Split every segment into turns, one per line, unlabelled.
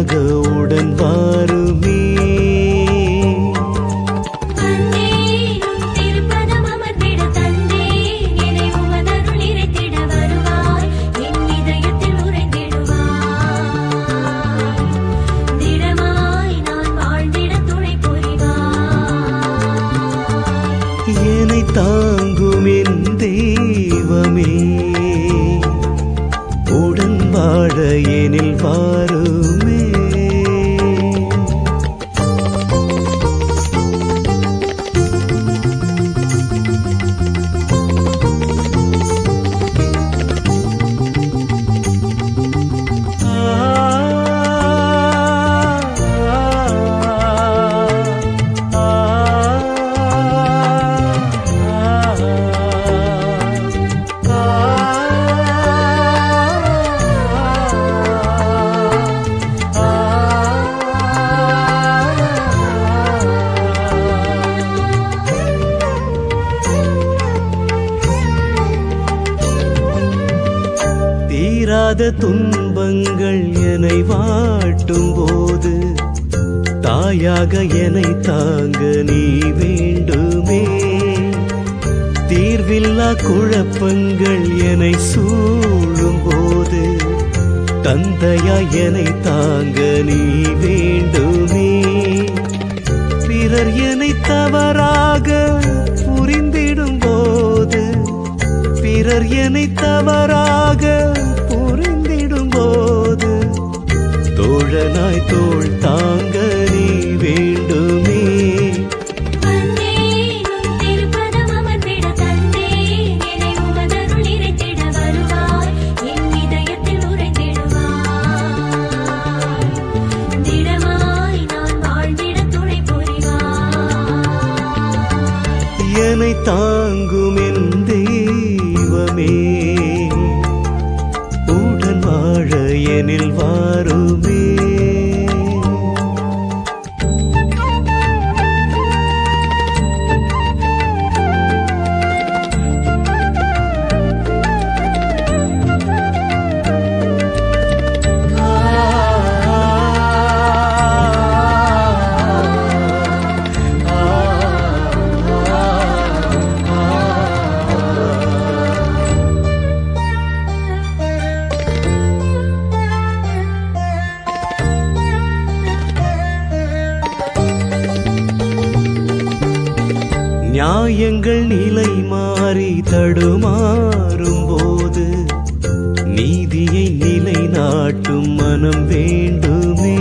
உலக தீராத துன்பங்கள் என்னை வாட்டும் போது தாயாக என்னை தாங்க நீ வேண்டுமே. தீர்வில்லா குழப்பங்கள் என்னை சூழும் போது தந்தையா என்னை தாங்க நீ வேண்டுமே. பிறர் என்னை தவறாக புரிந்திடும் போது பிறர் என்னை தவறாக
திடமாய் நான் வாழ்ந்திட துணை புரிவாய்.
என்னை தாங்கும் என் தெய்வமே. உடன் வாழ எனில் வாருமே நியாயங்கள் நிலை மாறி தடுமாறும் போது நீதியை நிலைநாட்டும் மனம் வேண்டுமே.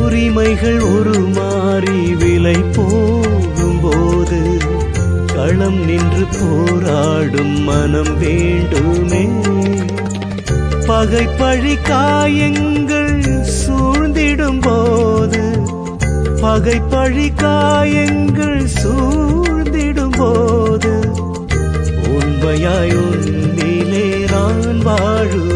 உரிமைகள் ஒரு மாறி விலை போகும் போது களம் நின்று போராடும் மனம் வேண்டுமே. பகை பழி காயங்கள் சூழ்ந்திடும் போது பகை பழி காயங்கள் சூழ்ந்திடும் போது உண்மையாய் உன்னிலே நான் வாழும்